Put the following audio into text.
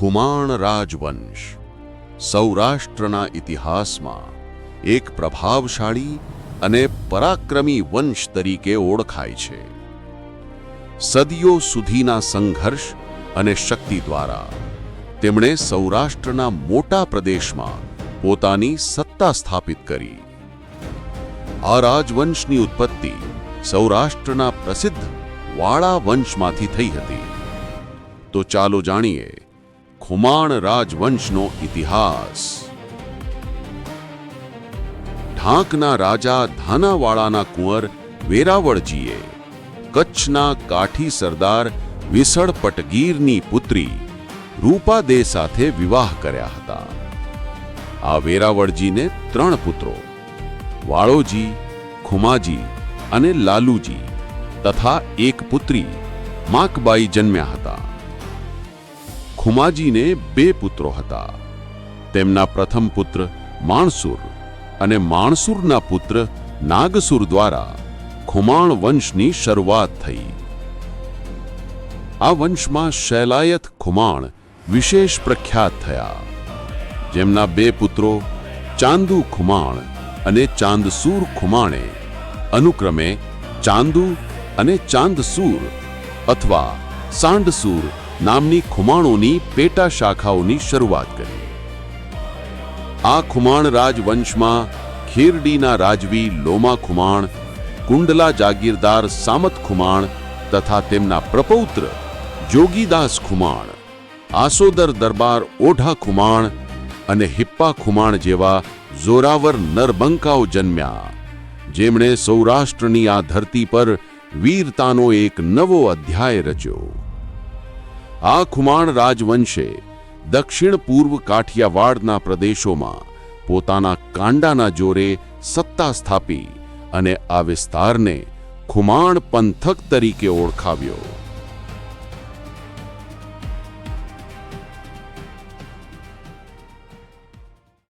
ખુમાણ રાજવંશ. સૌરાષ્ટ્રના ઇતિહાસમાં એક પ્રભાવશાળી અને પરાક્રમી વંશ તરીકે ઓળખાય છે. સદીઓ સુધીના સંઘર્ષ અને શક્તિ દ્વારા તેમણે સૌરાષ્ટ્રના મોટા પ્રદેશમાં પોતાની સત્તા સ્થાપિત કરી. આ રાજવંશની ઉત્પત્તિ સૌરાષ્ટ્રના પ્રસિદ્ધ વાળા વંશમાંથી થઈ હતી. તો ચાલો જાણીએ ખુમાણ રાજવંશનો ઇતિહાસ. ઢાંકના રાજા ધાનાવાળાના કુંવર વેરાવળજીએ કચ્છના કાઠી સરદાર વિસળ પટગીરની પુત્રી રૂપાદે સાથે વિવાહ કર્યા હતા. આ વેરાવળજીને ત્રણ પુત્રો, વાળોજી, ખુમાજી અને લાલુજી તથા એક પુત્રી માકબાઈ જન્મ્યા હતા. ખુમાજીને બે પુત્રો હતા. તેમના પ્રથમ પુત્ર માણસુર અને માણસુરના પુત્ર નાગસુર દ્વારા ખુમાણ વંશની શરૂઆત થઈ. આ વંશમાં શૈલાયત ખુમાણ વિશેષ પ્રખ્યાત થયા. જેમના બે પુત્રો ચાંદુ ખુમાણ અને ચાંદસૂર ખુમાણે અનુક્રમે ચાંદુ અને ચાંદસૂર અથવા સાંડસૂર નામની ખુમાણોની પેટા શાખાઓની શરૂઆત કરી. આ ખુમાણ રાજવંશમાં ખીરડીના રાજવી લોમા ખુમાણ, કુંડલા જાગીરદાર સામત ખુમાણ તથા તેમના પ્રપૌત્ર જોગીદાસ ખુમાણ, આસોદર દરબાર ઓઢા ખુમાણ અને હિપ્પા ખુમાણ જેવા જોરાવર નરબંકાઓ જન્મ્યા, જેમણે સૌરાષ્ટ્રની આ ધરતી પર વીરતાનો એક નવો અધ્યાય રચ્યો. આ ખુમાણ રાજવંશે દક્ષિણ પૂર્વ કાઠિયાવાડના પ્રદેશોમાં પોતાના કાંડાના જોરે સત્તા સ્થાપી અને આ વિસ્તારને ખુમાણ પંથક તરીકે ઓળખાવ્યો.